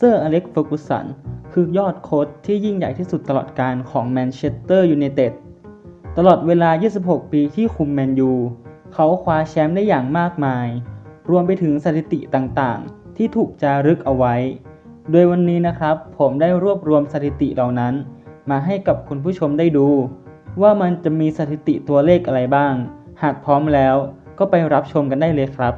เซอร์อเล็กซ์เฟอร์กูสันคือยอดโค้ชที่ยิ่งใหญ่ที่สุดตลอดการของแมนเชสเตอร์ยูไนเต็ดตลอดเวลา 26 ปีที่คุมแมนยู เขาคว้าแชมป์ได้อย่างมากมาย รวมไปถึงสถิติต่างๆ ที่ถูกจารึกเอาไว้ โดยวันนี้นะครับ ผมได้รวบรวมสถิติเหล่านั้น มาให้กับคุณผู้ชมได้ดู ว่ามันจะมีสถิติตัวเลขอะไรบ้าง หากพร้อมแล้วก็ไปรับชมกันได้เลยครับ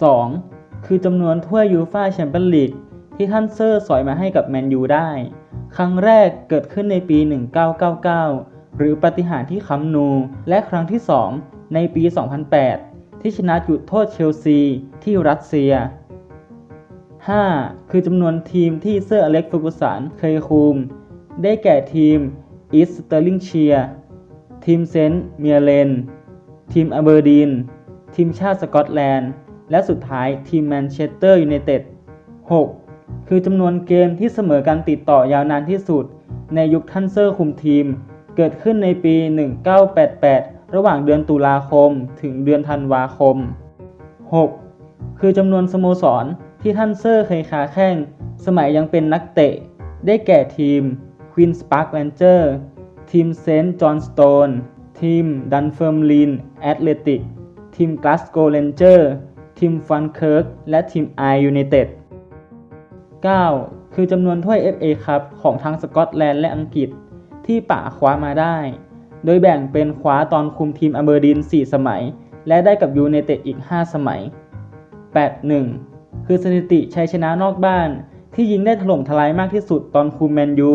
2. คือจำนวนถ้วยยูฟ่าแชมเปี้ยนลีกที่ท่านเซอร์สอยมาให้กับแมนยูได้ ครั้งแรกเกิดขึ้นในปี 1999 หรือปาฏิหาริย์ที่คัมนู และครั้งที่ 2 ในปี 2008 ที่ชนะจุดโทษเชลซีที่รัสเซีย 5. คือจำนวนทีมที่เซอร์อเล็กซ์ฟอร์กูสันเคยคุม ได้แก่ทีมอีสเตอร์ลิงเชียทีมเซนต์เมียเลน ทีมอเบอร์ดีน ทีมชาติสกอตแลนด์ และสุดท้ายทีมแมนเชสเตอร์ยูไนเต็ด 6. คือจำนวนเกมที่เสมอกันติดต่อยาวนานที่สุด ในยุคทันเซอร์คุมทีม เกิดขึ้นในปี 1988 ระหว่างเดือนตุลาคมถึงเดือนธันวาคม 6. คือจำนวนสโมสรที่ท่านเซอร์เคยค้าแข่ง สมัยยังเป็นนักเตะ ได้แก่ทีม Queen's Park Rangers ทีมเซนต์จอห์นสโตนทีมดันเฟิร์มลินแอตเลติกทีมกล ทีมฟันเคิร์กและทีมไอยูไนเต็ด 9. คือจำนวนถ้วย FA ครับของทั้งสกอตแลนด์และอังกฤษที่ป่าคว้ามาได้ โดยแบ่งเป็นคว้าตอนคุมทีมอเบอร์ดิน4 สมัย และได้กับยูไนเต็ดอีก 5 สมัย 8-1 คือสถิติชัยชนะนอกบ้านที่ยิงได้ถล่มทลายมากที่สุดตอนคุมแมนยู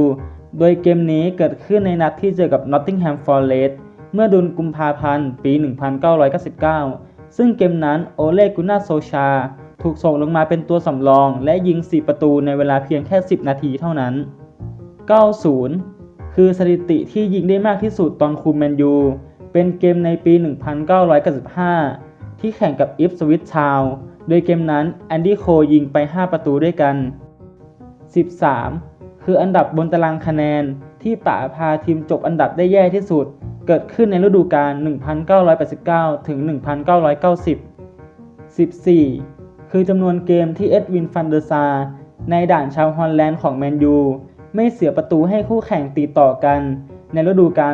โดยเกมนี้เกิดขึ้นในนัดที่เจอกับ Nottingham Forest เมื่อเดือนกุมภาพันธ์ ปี 1999 ซึ่งเกมนั้นโอเลกุน่าโซชา ถูกส่งลงมาเป็นตัวสำรอง และยิง 4 ประตูในเวลาเพียงแค่ 10 นาทีเท่านั้น 90 คือสถิติที่ยิงได้มากที่สุดตอนคุมแมนยู เป็นเกมในปี 1995 ที่แข่งกับอิฟสวิตชาวโดยเกมนั้นแอนดี้โคยิงไป 5 ประตูด้วยกัน 13 คืออันดับบนตารางคะแนนที่ป่าพาทีมจบอันดับได้แย่ที่สุด เกิดขึ้นในฤดูกาล 1989 ถึง 1990 14 คือจำนวนเกมที่เอ็ดวินฟันเดอร์ซาในด่านชาวฮอลแลนด์ของแมนยู ไม่เสียประตูให้คู่แข่งตีต่อกัน ในฤดูกาล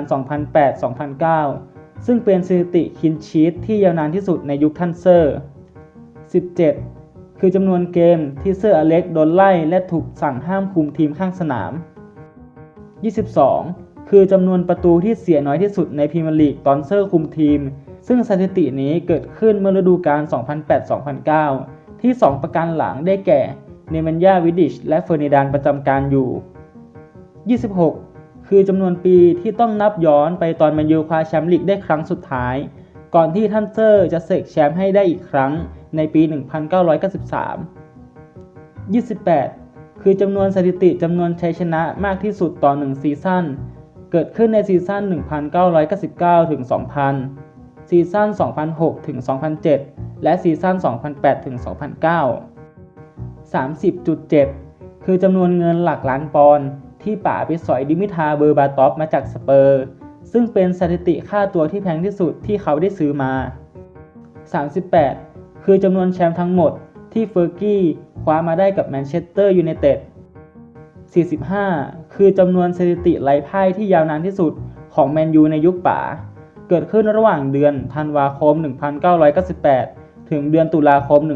2008-2009 ซึ่งเป็นสถิติคินชีตที่ยาวนานที่สุดในยุคทันเซอร์ 17 คือจำนวนเกมที่เซอร์อเล็กโดนไล่และถูกสั่งห้ามคุมทีมข้างสนาม 22 คือจำนวนประตูที่เสียน้อยที่สุดในพรีเมียร์ลีกตอนเซอร์คุมทีม ซึ่งสถิตินี้เกิดขึ้นเมื่อฤดูกาล 2008-2009 ที่ 2 ประการหลังได้แก่ เนมันยาวิดิช และเฟอร์นิดานประจำการอยู่ 26 คือจำนวนปีที่ต้องนับย้อนไปตอนแมนยูคว้าแชมป์ลีกได้ครั้งสุดท้าย ก่อนที่ท่านเซอร์จะเสกแชมป์ให้ได้อีกครั้งในปี 1993 28 คือจำนวนสถิติจำนวนชัยชนะมากที่สุดต่อ 1 ซีซั่น เกิดขึ้นในซีซั่น 1999 ถึง 2000 ซีซั่น 2006 ถึง 2007 และซีซั่น 2008 ถึง 2009 30.7 คือจำนวนเงินหลักล้านปอนด์ที่ป่าไปสอยดิมิทาเบอร์บาตอฟมาจากสเปอร์ ซึ่งเป็นสถิติค่าตัวที่แพงที่สุดที่เขาได้ซื้อมา 38 คือจำนวนแชมป์ทั้งหมดที่เฟอร์กี้คว้ามาได้กับแมนเชสเตอร์ยูไนเต็ด 45 คือจำนวนสถิติไร้พ่ายที่ยาวนานที่สุดของแมนยูในยุคป่า เกิดขึ้นระหว่างเดือนธันวาคม 1998 ถึงเดือนตุลาคม 1999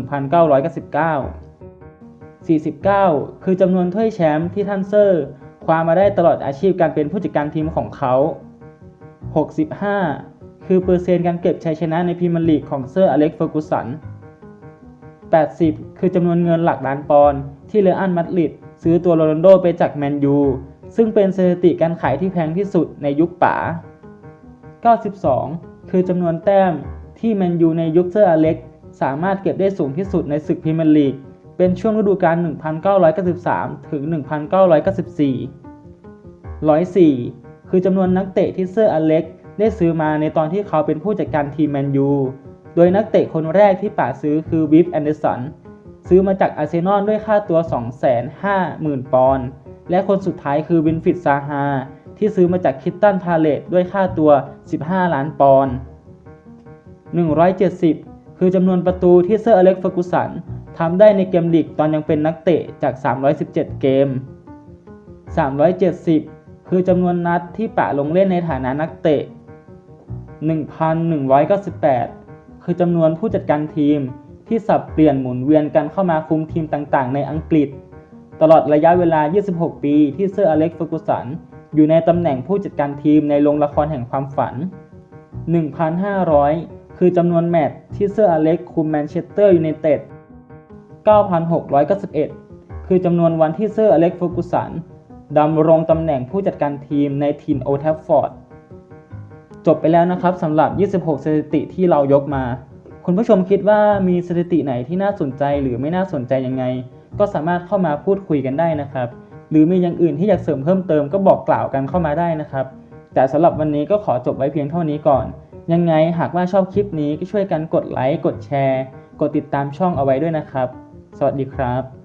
49 คือจำนวนถ้วยแชมป์ที่ท่านเซอร์คว้ามาได้ตลอดอาชีพการเป็นผู้จัดการทีมของเขา 65 คือเปอร์เซ็นต์การเก็บชัยชนะในพรีเมียร์ลีกของเซอร์อเล็กซ์เฟอร์กูสัน 80 คือจำนวนเงินหลักล้านปอนด์ที่เรอัลมาดริด ซื้อตัวโรนัลโดไปจากแมนยู ซึ่งเป็นสถิติการขายที่แพงที่สุดในยุคป๋า 92 คือจำนวนแต้มที่แมนยูในยุคเซอร์อเล็กซ์สามารถเก็บได้สูงที่สุดในศึกพรีเมียร์ลีก เป็นช่วงฤดูกาล 1993 ถึง 1994 104 คือจำนวนนักเตะที่เซอร์อเล็กซ์ได้ซื้อมาในตอนที่เขาเป็นผู้จัดการทีมแมนยู โดยนักเตะคนแรกที่ป่าซื้อคือวิฟแอนเดอร์สัน ซื้อมาจากอาร์เซนอลด้วยค่าตัว 250,000 ปอนด์ และคนสุดท้ายคือวินฟิดซาฮาที่ซื้อมาจากคิตตันพาเลตด้วยค่าตัว 15 ล้านปอนด์ 170 คือจำนวนประตูที่เซอร์อเล็กซ์ฟอร์กูสันทำได้ในเกมลีกตอนยังเป็นนักเตะจาก 317 เกม 370 คือจำนวนนัดที่ปะลงเล่นในฐานะนักเตะ 1,198 คือจำนวนผู้จัดการทีม ที่สับเปลี่ยนหมุนเวียนกันเข้ามาคุมทีมต่างๆ ในอังกฤษ ตลอดระยะเวลา 26 ปีที่เซอร์อเล็กซ์เฟอร์กูสันอยู่ในตำแหน่งผู้จัดการทีมในโรงละครแห่งความฝัน 1,500 คือจำนวนแมตช์ที่เซอร์อเล็กซ์คุมแมนเชสเตอร์ยูไนเต็ด 9,691 คือจำนวนวันที่เซอร์อเล็กซ์เฟอร์กูสันดำรงตำแหน่งผู้จัดการทีมในทีมโอทัฟฟอร์ด จบไปแล้วนะครับสำหรับ 26 สถิติที่เรายกมา คุณผู้ชมคิดว่ามีสถิติไหนที่น่าสนใจหรือไม่น่าสนใจยังไง ก็สามารถเข้ามาพูดคุยกันได้นะครับ หรือมีอย่างอื่นที่อยากเสริมเพิ่มเติมก็บอกกล่าวกันเข้ามาได้นะครับ แต่สำหรับวันนี้ก็ขอจบไว้เพียงเท่านี้ก่อน ยังไงหากว่าชอบคลิปนี้ก็ช่วยกันกดไลค์กดแชร์ กดติดตามช่องเอาไว้ด้วยนะครับ สวัสดีครับ